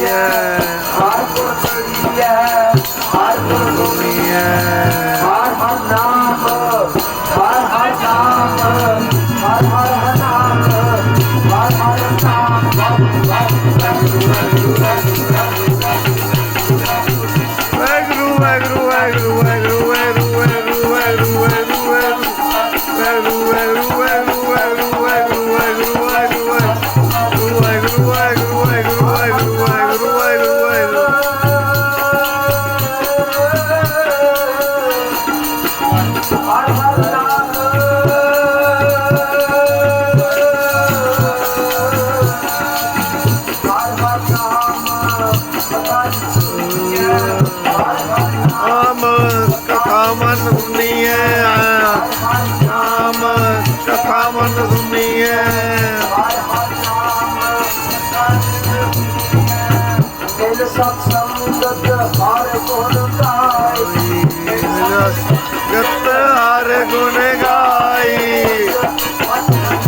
Yeah. ਕਥਾ ਮਨ ਸੁਣੀਏ ਦਿਲ ਸਤ ਸੰਗਤ ਹਰ ਗੁਣ ਗਾਈ। ਜਤ ਹਰ ਗੁਣ ਗਾਈ।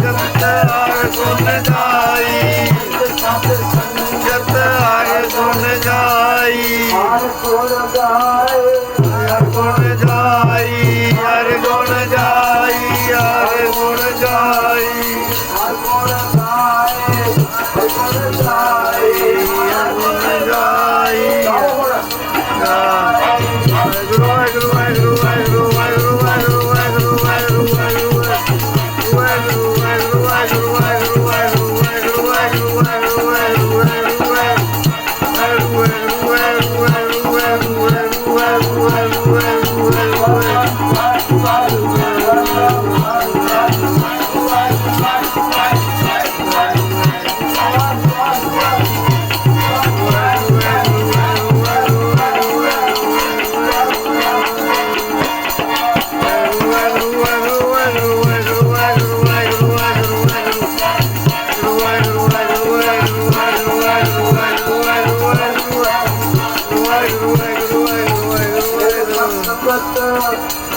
ਜਤ ਹਰ ਗੁਣ ਗਾਈ। ਸਤ ਸੰਗਤ ਹਰ ਗੁਣ ਗਾਈ। ਹਰ ਗੁਣ ਗਾਈ। ਹਰ ਗੁਣ ਗਾਈ ਹਰ চাই তারপরে তাই তারপরে তাই আগুনে যাই Wow.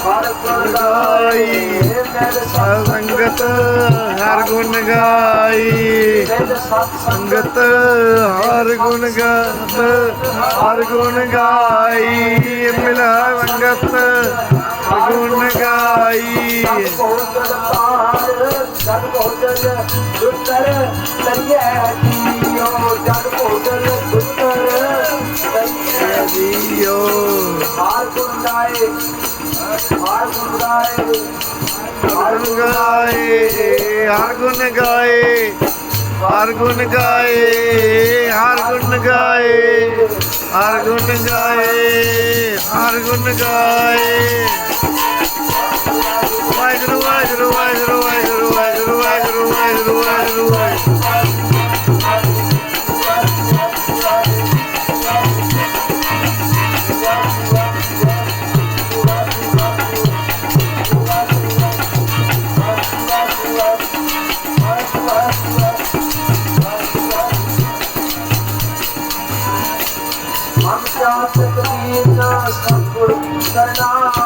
ਹਰ ਗੁਣ ਗਾਈ ਸਤ ਸੰਗਤ ਹਰ ਗੁਣ ਗਾਈ। ਸਤ ਸੰਗਤ ਹਰ ਗੁਣ ਗਾਤ ਹਰ ਗੁਣ ਗਾਈ। ਮਿਲ ਸੰਗਤ ਹਰ ਗੁਣ ਗਾਈ। ਜਗ ਭੋਜਨ ਦੁੱਤਰ ਕਰੀਏ ਜੀਓ ਜਗ ਭੋਜਨ ਦੁੱਤਰ ਕਰੀਏ ਜੀਓ ਹਾਰ ਗੁਣ ਗਾਏ। ਹਰ ਗੁਣ ਗਾਏ ਹਰ ਗੁਣ ਗਾਏ ਹਰ ਗੁਣ ਗਾਏ ਹਰ ਗੁਣ ਗਾਏ ਹਰ ਗੁਣ ਗਾਏ ਹਰ ਗੁਣ ਗਾਏ ਹਰ ਗੁਣ ਗਾਏ ਵਾਹਿਗੁਰੂ ਵਾਹਿਗੁਰੂ ਵਾਹਿਗੁਰੂ ਵਾਹਿਗੁਰੂ ਵਾਹਿਗੁਰੂ ਵਾਹਿਗੁਰੂ ਵਾਹਿਗੁਰੂ ਤੇਰਾ ਤਕਦੀਰ ਨਾ ਸਭ ਕਰਨਾ।